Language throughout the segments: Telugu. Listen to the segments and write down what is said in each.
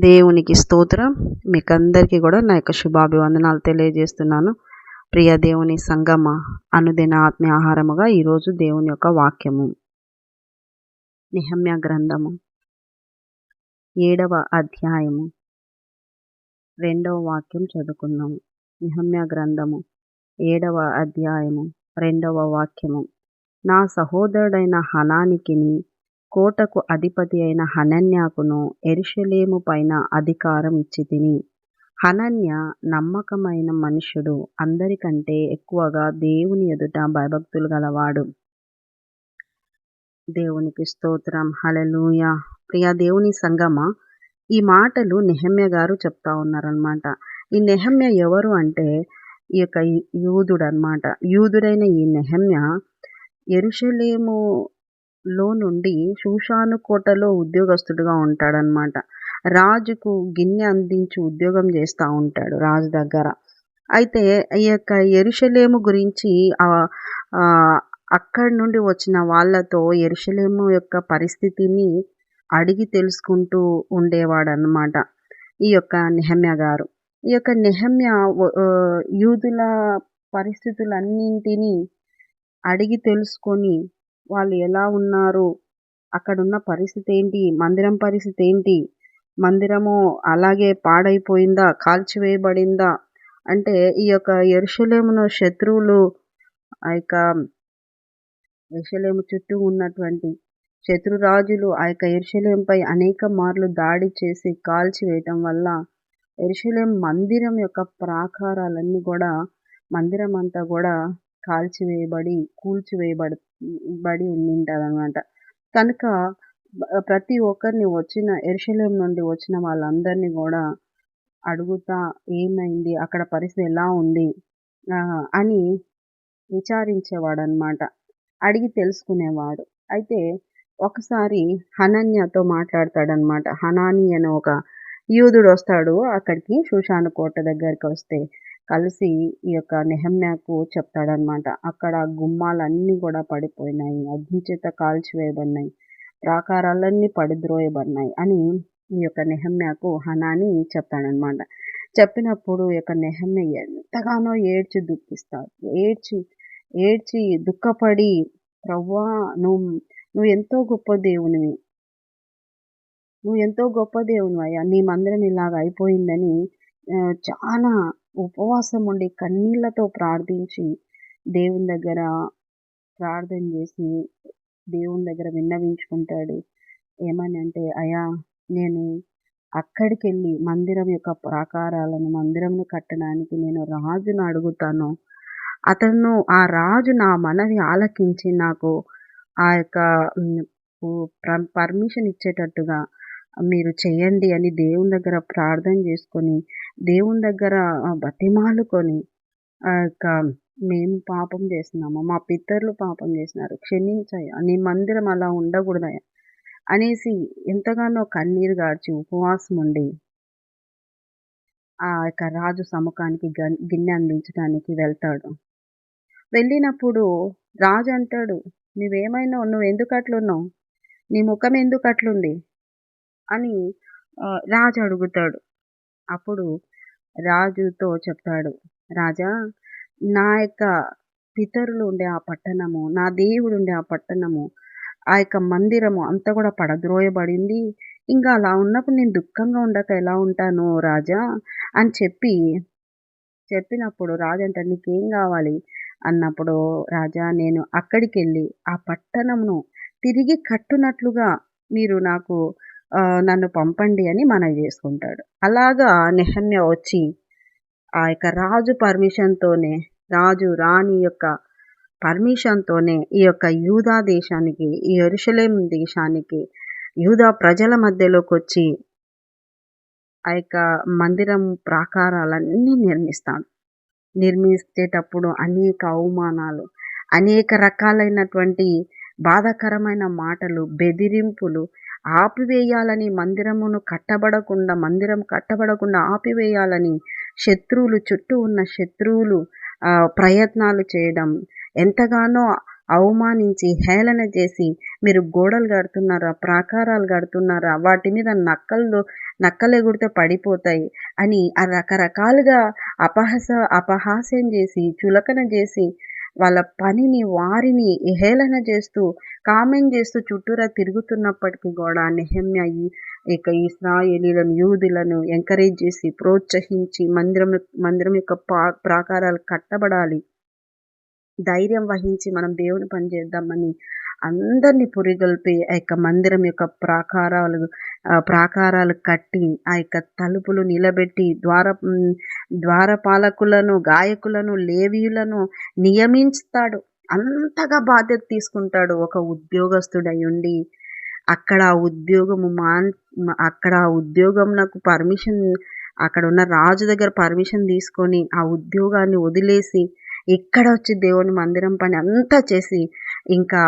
దేవునికి స్తోత్రం. మీకందరికీ కూడా నా యొక్క శుభాభివందనాలు తెలియజేస్తున్నాను. ప్రియ దేవుని సంగమ అనుదిన ఆత్మీయ ఆహారముగా ఈరోజు దేవుని యొక్క వాక్యము. నిహమ్య గ్రంథము. ఏడవ అధ్యాయము. రెండవ వాక్యం చదువుకుందాము. నిహమ్య గ్రంథము. ఏడవ అధ్యాయము. రెండవ వాక్యము. నా సహోదరుడైన హనానికిని కోటకు అధిపతి అయిన హనన్యాకును ఎరుషలేము పైన అధికారం ఇచ్చి తిని. హనన్య నమ్మకమైన మనుషుడు అందరికంటే ఎక్కువగా దేవుని ఎదుట భయభక్తులు గలవాడు. దేవునికి స్తోత్రం. హలలుయ ప్రియ దేవుని సంగమ ఈ మాటలు నెహమ్య గారు చెప్తా ఉన్నారనమాట ఈ నెహమ్య ఎవరు అంటే ఈ యొక్క యూదుడు అనమాట యూదుడైన ఈ నెహమ్య ఎరుషలేము లో నుండి శూషాను కోటలో ఉద్యోగస్తుడుగా ఉంటాడనమాట రాజుకు గిన్నె అందించి ఉద్యోగం చేస్తూ ఉంటాడు రాజు దగ్గర. అయితే ఈ యొక్క ఎరుషలేము గురించి అక్కడి నుండి వచ్చిన వాళ్ళతో ఎరుషలేము యొక్క పరిస్థితిని అడిగి తెలుసుకుంటూ ఉండేవాడు అనమాట ఈ యొక్క నెహమ్య గారు. ఈ యొక్క నెహమ్య యూదుల పరిస్థితులన్నింటినీ అడిగి తెలుసుకొని వాళ్ళు ఎలా ఉన్నారు? అక్కడున్న పరిస్థితి ఏంటి మందిరం పరిస్థితి ఏంటి మందిరము అలాగే పాడైపోయిందా? కాల్చివేయబడిందా? అంటే ఈ యొక్క ఎరుషలేమును శత్రువులు ఆ యొక్క ఎరుషలేము చుట్టూ ఉన్నటువంటి శత్రురాజులు ఆ యొక్క ఎరుషలేంపై అనేక మార్లు దాడి చేసి కాల్చివేయటం వల్ల ఎరుషలేం మందిరం యొక్క ప్రాకారాలన్నీ కూడా మందిరం అంతా కూడా కాల్చివేయబడి కూల్చివేయబడి బడి ఉండింటారనమాట కనుక ప్రతి ఒక్కరిని వచ్చిన ఎరుశలేం నుండి వచ్చిన వాళ్ళందరినీ కూడా అడుగుతా ఏమైంది అక్కడ పరిస్థితి ఎలా ఉంది అని విచారించేవాడు అనమాట అడిగి తెలుసుకునేవాడు. అయితే ఒకసారి హనన్యతో మాట్లాడతాడనమాట. హనాని అని ఒక యూదుడు వస్తాడు అక్కడికి శూషాను కోట దగ్గరికి వస్తే. కలిసి ఈ యొక్క నెహమ్యాకు చెప్తాడనమాట అక్కడ గుమ్మాలన్నీ కూడా పడిపోయినాయి. అగ్ని చేత కాల్చివేయబడినాయి. ప్రాకారాలన్నీ పడిద్రోయబడినాయి అని ఈ యొక్క నెహమ్యాకు హనాని చెప్తాడనమాట చెప్పినప్పుడు ఈ యొక్క నెహమ్య ఎంతగానో ఏడ్చి దుఃఖిస్తాడు. ఏడ్చి ఏడ్చి దుఃఖపడి ప్రవ్వా నువ్వు నువ్వు ఎంతో గొప్ప దేవునివి. నువ్వు ఎంతో గొప్ప దేవుని అయ్యా. నీ మందిరం ఇలాగ అయిపోయిందని చాలా ఉపవాసం ఉండి కన్నీళ్ళతో ప్రార్థించి దేవుని దగ్గర ప్రార్థన చేసి దేవుని దగ్గర విన్నవించుకుంటాడు. ఏమని అంటే అయా నేను అక్కడికి వెళ్ళి మందిరం యొక్క ప్రాకారాలను మందిరంను కట్టడానికి నేను రాజును అడుగుతాను. అతను ఆ రాజు నా మనవి ఆలకించి నాకు ఆ యొక్క పర్మిషన్ ఇచ్చేటట్టుగా మీరు చేయండి అని దేవుని దగ్గర ప్రార్థన చేసుకొని దేవుని దగ్గర బతిమాలుకొని ఆ యొక్క మేము పాపం చేస్తున్నాము మా పితరులు పాపం చేసినారు క్షమించాయా నీ మందిరం అలా ఉండకూడదయా అనేసి ఎంతగానో కన్నీరు గార్చి ఉపవాసం ఉండి ఆ యొక్క రాజు సముఖానికి గిన్నె అందించడానికి వెళ్తాడు. వెళ్ళినప్పుడు రాజు అంటాడు నువ్వేమైనా నువ్వు ఎందుకు అట్లున్నావు? నీ ముఖం ఎందుకు అట్లుంది? అని రాజు అడుగుతాడు. అప్పుడు రాజుతో చెప్తాడు రాజా నా యొక్క పితరులు ఉండే ఆ పట్టణము నా దేవుడు ఉండే ఆ పట్టణము ఆ యొక్క మందిరము అంతా కూడా పడద్రోయబడింది. ఇంకా అలా ఉన్నప్పుడు నేను దుఃఖంగా ఉండక ఎలా ఉంటాను రాజా? అని చెప్పి చెప్పినప్పుడు రాజు అంటే నీకేం కావాలి? అన్నప్పుడు రాజా నేను అక్కడికి వెళ్ళి ఆ పట్టణమును తిరిగి కట్టునట్లుగా మీరు నాకు నన్ను పంపండి అని మనవి చేసుకుంటాడు. అలాగా నెహమ్య వచ్చి ఆ యొక్క రాజు పర్మిషన్తోనే రాజు రాణి యొక్క పర్మిషన్తోనే ఈ యొక్క యూదా దేశానికి ఈ ఎరుషలేం దేశానికి యూదా ప్రజల మధ్యలోకి వచ్చి ఆ యొక్క మందిరం ప్రాకారాలన్నీ నిర్మిస్తాడు. నిర్మించేటప్పుడు అనేక అవమానాలు అనేక రకాలైనటువంటి బాధాకరమైన మాటలు బెదిరింపులు ఆపివేయాలని మందిరమును కట్టబడకుండా మందిరం కట్టబడకుండా ఆపివేయాలని శత్రువులు చుట్టూ ఉన్న శత్రువులు ప్రయత్నాలు చేయడం ఎంతగానో అవమానించి హేళన చేసి మీరు గోడలు కడుతున్నారా ప్రాకారాలు కడుతున్నారా వాటి మీద నక్కలు నక్కలెగుడితే పడిపోతాయి అని ఆ రకరకాలుగా అపహాస అపహాస్యం చేసి చులకన చేసి వాళ్ళ పనిని వారిని హేళన చేస్తూ కామెంట్ చేస్తూ చుట్టూరా తిరుగుతున్నప్పటికీ కూడా నెహమ్య ఈ ఇక ఇస్రాయేలీలను యూదులను ఎంకరేజ్ చేసి ప్రోత్సహించి మందిరం మందిరం యొక్క పా ప్రాకారాలు కట్టబడాలి. ధైర్యం వహించి మనం దేవుని పని చేద్దామని అందరినీ పురిగొల్పి ఆ యొక్క మందిరం యొక్క ప్రాకారాలు ప్రాకారాలు కట్టి ఆ యొక్క తలుపులు నిలబెట్టి ద్వార ద్వారపాలకులను గాయకులను లేవీయులను నియమించుతాడు. అంతగా బాధ్యత తీసుకుంటాడు. ఒక ఉద్యోగస్తుడై ఉండి అక్కడ ఆ ఉద్యోగము మాన్ అక్కడ ఆ ఉద్యోగం నాకు పర్మిషన్ అక్కడ ఉన్న రాజు దగ్గర పర్మిషన్ తీసుకొని ఆ ఉద్యోగాన్ని వదిలేసి ఇక్కడ వచ్చి దేవుని మందిరం పని అంతా చేసి ఇంకా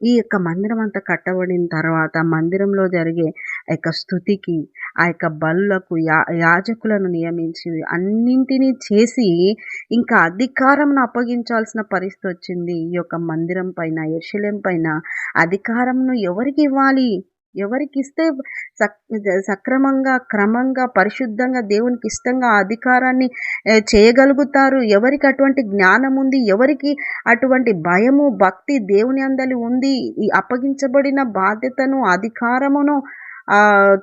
ఈ యొక్క మందిరం అంతా కట్టబడిన తర్వాత మందిరంలో జరిగే ఆ యొక్క స్థుతికి ఆ యొక్క బలులకు యా యాజకులను నియమించి అన్నింటినీ చేసి ఇంకా అధికారంను అప్పగించాల్సిన పరిస్థితి వచ్చింది. ఈ యొక్క మందిరం పైన ఎర్షలేం పైన అధికారంను ఎవరికి ఇవ్వాలి? ఎవరికి ఇస్తే సక్ సక్రమంగా క్రమంగా పరిశుద్ధంగా దేవునికి ఇష్టంగా అధికారాన్ని చేయగలుగుతారు? ఎవరికి అటువంటి జ్ఞానం ఉంది? ఎవరికి అటువంటి భయము భక్తి దేవుని అందలి ఉంది? ఈ అప్పగించబడిన బాధ్యతను అధికారమును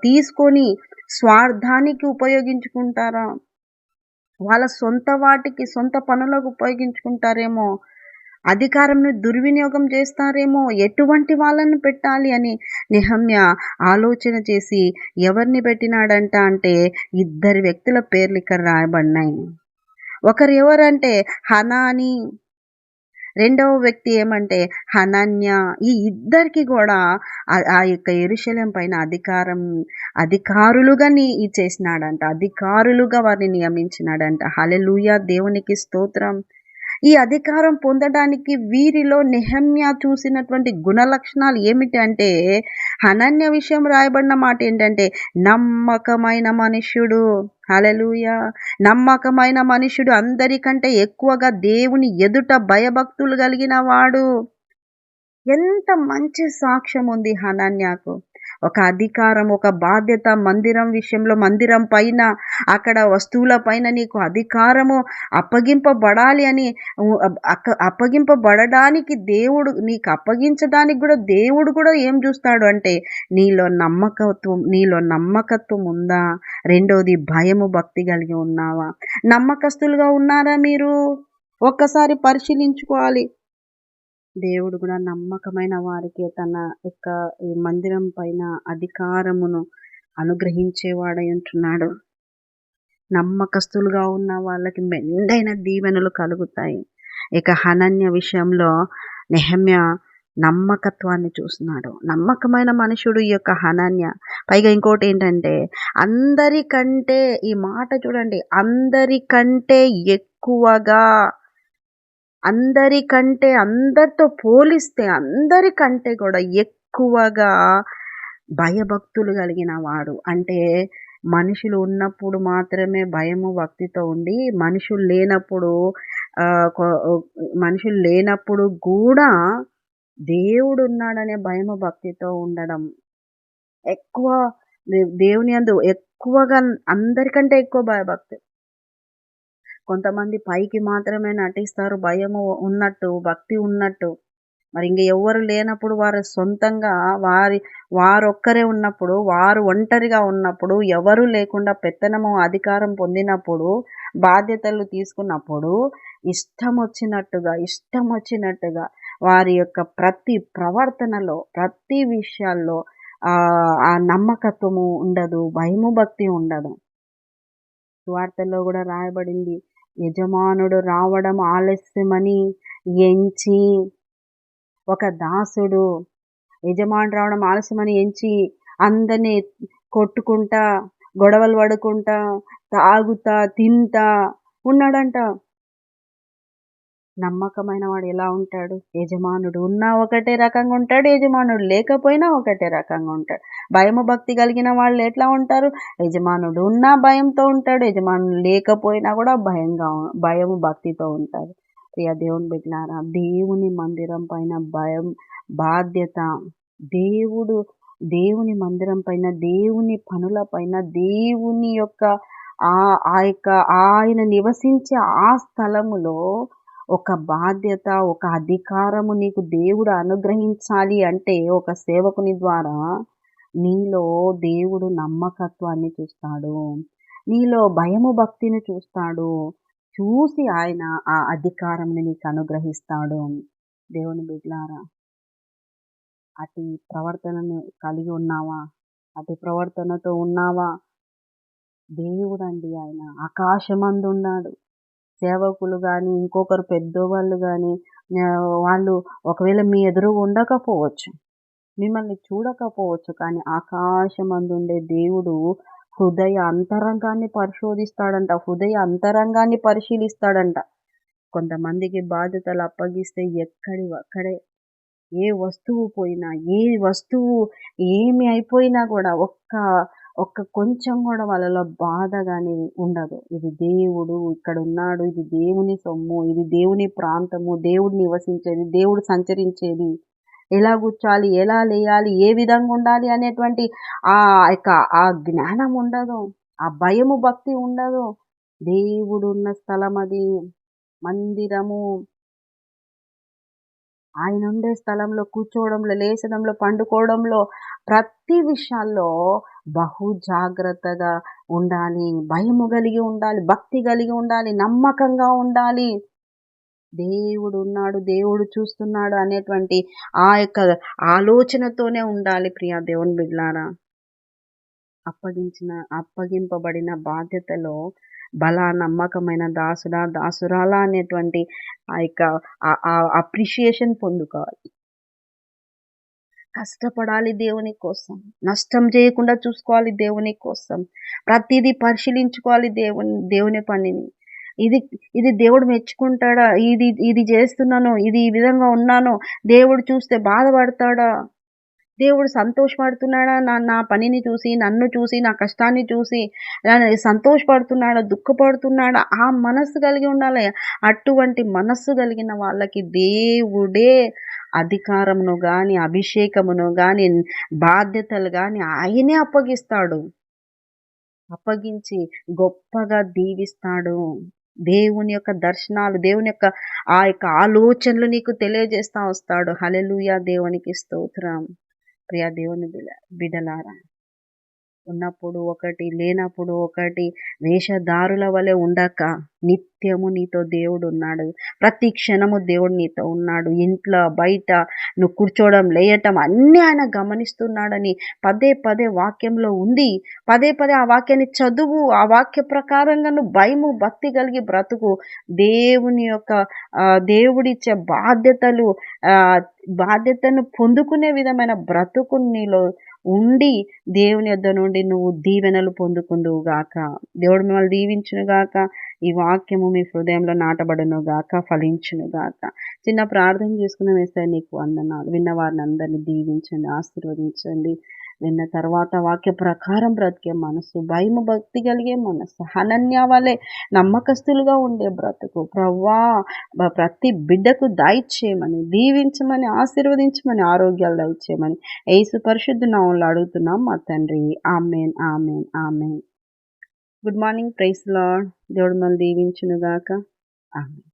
తీసుకొని స్వార్థానికి ఉపయోగించుకుంటారా? వాళ్ళ సొంత వాటికి సొంత పనులకు ఉపయోగించుకుంటారేమో? అధికారంను దుర్వినియోగం చేస్తారేమో? ఎటువంటి వాళ్ళను పెట్టాలి అని నిహమ్య ఆలోచన చేసి ఎవరిని పెట్టినాడంట అంటే ఇద్దరు వ్యక్తుల పేర్లు ఇక్కడ రాయబడినాయి. ఒకరు ఎవరంటే హనాని రెండవ వ్యక్తి ఏమంటే హనన్య. ఈ ఇద్దరికి కూడా ఆ- యొక్క ఎరుశలం పైన అధికారం అధికారులుగా నీ చేసినాడంట అధికారులుగా వారిని నియమించినాడంట. హలెలూయా దేవునికి స్తోత్రం. ఈ అధికారం పొందడానికి వీరిలో నెహమ్య చూసినటువంటి గుణ లక్షణాలు ఏమిటి అంటే విషయం రాయబడిన మాట ఏంటంటే నమ్మకమైన మనుష్యుడు హలలుయ నమ్మకమైన మనుష్యుడు అందరికంటే ఎక్కువగా దేవుని ఎదుట భయభక్తులు కలిగిన వాడు. ఎంత మంచి సాక్ష్యం ఉంది హనన్యాకు. ఒక అధికారం ఒక బాధ్యత మందిరం విషయంలో మందిరం పైన అక్కడ వస్తువుల పైన నీకు అధికారము అప్పగింపబడాలి అని అక్క- అప్పగింపబడడానికి దేవుడు నీకు అప్పగించడానికి కూడా దేవుడు కూడా ఏం చూస్తాడు అంటే నీలో నమ్మకత్వం నీలో నమ్మకత్వం ఉందా? రెండోది భయము భక్తి కలిగి ఉన్నావా? నమ్మకస్తులుగా ఉన్నారా మీరు? ఒక్కసారి పరిశీలించుకోవాలి. దేవుడు కూడా నమ్మకమైన వారికి తన యొక్క ఈ మందిరం పైన అధికారమును అనుగ్రహించేవాడై ఉంటున్నాడు. నమ్మకస్తులుగా ఉన్న వాళ్ళకి మెండైన దీవెనలు కలుగుతాయి. ఇక హనన్య విషయంలో నెహమ్య నమ్మకత్వాన్ని చూస్తున్నాడు. నమ్మకమైన మనుషుడు ఈ యొక్క హనన్య. పైగా ఇంకోటి ఏంటంటే అందరికంటే ఈ మాట చూడండి అందరికంటే ఎక్కువగా అందరికంటే అందరితో పోలిస్తే అందరికంటే కూడా ఎక్కువగా భయభక్తులు కలిగిన వాడు. అంటే మనుషులు ఉన్నప్పుడు మాత్రమే భయము భక్తితో ఉండి మనుషులు లేనప్పుడు మనుషులు లేనప్పుడు కూడా దేవుడు ఉన్నాడనే భయము భక్తితో ఉండడం. ఎక్కువ దే- దేవుని అందు ఎక్కువగా అందరికంటే ఎక్కువ భయభక్తి. కొంతమంది పైకి మాత్రమే నటిస్తారు. భయము ఉన్నట్టు భక్తి ఉన్నట్టు. మరి ఇంక ఎవరు లేనప్పుడు వారు సొంతంగా వారి వారొక్కరే ఉన్నప్పుడు వారు ఒంటరిగా ఉన్నప్పుడు ఎవరు లేకుండా పెత్తనము అధికారం పొందినప్పుడు బాధ్యతలు తీసుకున్నప్పుడు ఇష్టం వచ్చినట్టుగా ఇష్టం వచ్చినట్టుగా వారి యొక్క ప్రతి ప్రవర్తనలో ప్రతి విషయాల్లో ఆ నమ్మకత్వము ఉండదు భయము భక్తి ఉండదు. వార్తల్లో కూడా రాయబడింది యజమానుడు రావడం ఆలస్యమని ఎంచి ఒక దాసుడు యజమానుడు రావడం ఆలస్యమని ఎంచి అందరినీ కొట్టుకుంటా గొడవలు పడుకుంటా తాగుతా తింటా ఉన్నాడంట. నమ్మకమైన వాడు ఎలా ఉంటాడు? యజమానుడు ఉన్నా ఒకటే రకంగా ఉంటాడు యజమానుడు లేకపోయినా ఒకటే రకంగా ఉంటాడు. భయము భక్తి కలిగిన వాళ్ళు ఎట్లా ఉంటారు? యజమానుడు ఉన్నా భయంతో ఉంటాడు యజమానుడు లేకపోయినా కూడా భయంగా భయము భక్తితో ఉంటారు ప్రియ దేవుని బిడ్డారా దేవుని మందిరం పైన భయం బాధ్యత దేవుడు దేవుని మందిరం పైన దేవుని పనుల పైన దేవుని యొక్క ఆ ఆ యొక్క ఆయన నివసించే ఆ స్థలములో ఒక బాధ్యత ఒక అధికారము నీకు దేవుడు అనుగ్రహించాలి అంటే ఒక సేవకుని ద్వారా నీలో దేవుడు నమ్మకత్వాన్ని చూస్తాడు. నీలో భయము భక్తిని చూస్తాడు. చూసి ఆయన ఆ అధికారంని నీకు అనుగ్రహిస్తాడు. దేవుని బిడ్లారా అటు ప్రవర్తనను కలిగి ఉన్నావా? అటు ప్రవర్తనతో ఉన్నావా? దేవుడండి ఆయన ఆకాశమందు ఉన్నాడు సేవకులు కానీ ఇంకొకరు పెద్దవాళ్ళు కానీ వాళ్ళు ఒకవేళ మీ ఎదురు ఉండకపోవచ్చు మిమ్మల్ని చూడకపోవచ్చు కానీ ఆకాశమందుండే దేవుడు హృదయ అంతరంగాన్ని పరిశోధిస్తాడంట హృదయ అంతరంగాన్ని పరిశీలిస్తాడంట. కొంతమందికి బాధ్యతలు అప్పగిస్తే ఎక్కడి అక్కడే ఏ వస్తువు పోయినా ఏ వస్తువు ఏమి అయిపోయినా కూడా ఒక్క ఒక్క కొంచెం కూడా వాళ్ళలో బాధ కానీ ఉండదు. ఇది దేవుడు ఇక్కడ ఉన్నాడు ఇది దేవుని సొమ్ము ఇది దేవుని ప్రాంతము దేవుడు నివసించేది దేవుడు సంచరించేది. ఎలా కూర్చోాలి ఎలా లేయాలి ఏ విధంగా ఉండాలి అనేటువంటి ఆ యొక్క ఆ జ్ఞానం ఉండదు. ఆ భయము భక్తి ఉండదు. దేవుడు ఉన్న స్థలం అది. మందిరము. ఆయన ఉండే స్థలంలో కూర్చోవడంలో లేచడంలో పండుకోవడంలో ప్రతి విషయాల్లో బహు జాగ్రత్తగా ఉండాలి. భయము కలిగి ఉండాలి. భక్తి కలిగి ఉండాలి. నమ్మకంగా ఉండాలి. దేవుడు ఉన్నాడు. దేవుడు చూస్తున్నాడు అనేటువంటి ఆ యొక్క ఆలోచనతోనే ఉండాలి ప్రియా దేవుని బిడ్లారా. అప్పగించిన అప్పగింపబడిన బాధ్యతలో బల నమ్మకమైన దాసుడా దాసురాలా అనేటువంటి ఆ యొక్క అప్రిషియేషన్ పొందుకోవాలి. కష్టపడాలి దేవుని కోసం. నష్టం చేయకుండా చూసుకోవాలి దేవుని కోసం. ప్రతిదీ పరిశీలించుకోవాలి దేవుని దేవుని పనిని. ఇది ఇది దేవుడు మెచ్చుకుంటాడా? ఇది ఇది చేస్తున్నాను? ఇది ఈ విధంగా ఉన్నాను? దేవుడు చూస్తే బాధపడతాడా? దేవుడు సంతోషపడుతున్నాడా? నా నా పనిని చూసి నన్ను చూసి నా కష్టాన్ని చూసి సంతోషపడుతున్నాడా? దుఃఖపడుతున్నాడా? ఆ మనస్సు కలిగి ఉండాలి. అటువంటి మనస్సు కలిగిన వాళ్ళకి దేవుడే అధికారమును కానీ అభిషేకమును కానీ బాధ్యతలు కానీ ఆయనే అప్పగిస్తాడు. అప్పగించి గొప్పగా దీవిస్తాడు. దేవుని యొక్క దర్శనాలు దేవుని యొక్క ఆ యొక్క ఆలోచనలు నీకు తెలియజేస్తా వస్తాడు. హలెలుయా దేవునికి స్తోత్రం. ప్రియా దేవుని బిడలారా ఉన్నప్పుడు ఒకటి లేనప్పుడు ఒకటి వేషధారుల వలె ఉండక. నిత్యము నీతో దేవుడు ఉన్నాడు ప్రతి క్షణము దేవుడు నీతో ఉన్నాడు. ఇంట్లో బయట నువ్వు కూర్చోవడం లేయటం అన్నీ ఆయన గమనిస్తున్నాడని పదే పదే వాక్యంలో ఉంది. పదే పదే ఆ వాక్యాన్ని చదువు. ఆ వాక్య ప్రకారంగా నువ్వు భయము భక్తి కలిగి బ్రతుకు. దేవుని యొక్క దేవుడిచ్చే బాధ్యతలు బాధ్యతను పొందుకునే విధమైన బ్రతుకు నీలో ఉండి దేవుని యొద్ద నుండి నువ్వు దీవెనలు పొందుకుందువు గాక. దేవుడు మిమ్మల్ని దీవించును గాక. ఈ వాక్యము మీ హృదయంలో నాటబడును గాక ఫలించును గాక. చిన్న ప్రార్థన చేసుకున్న వేస్తే నీకు వందనాలు. విన్న వారిని అందరినీ దీవించండి ఆశీర్వదించండి. విన్న తర్వాత వాక్య ప్రకారం బ్రతికే మనసు భయము భక్తి కలిగే మనసు అనన్య వలె నమ్మకస్తులుగా ఉండే బ్రతుకు. ప్రవ్వా ప్రతి బిడ్డకు దయచేయమని దీవించమని ఆశీర్వదించమని ఆరోగ్యాలు దయచేయమని ఏసు పరిశుద్ధ నామంలో అడుగుతున్నాం మా తండ్రి. Amen amen amen. Good morning praise lord దేవుడు మళ్ళీ దీవించునుగాక. ఆమె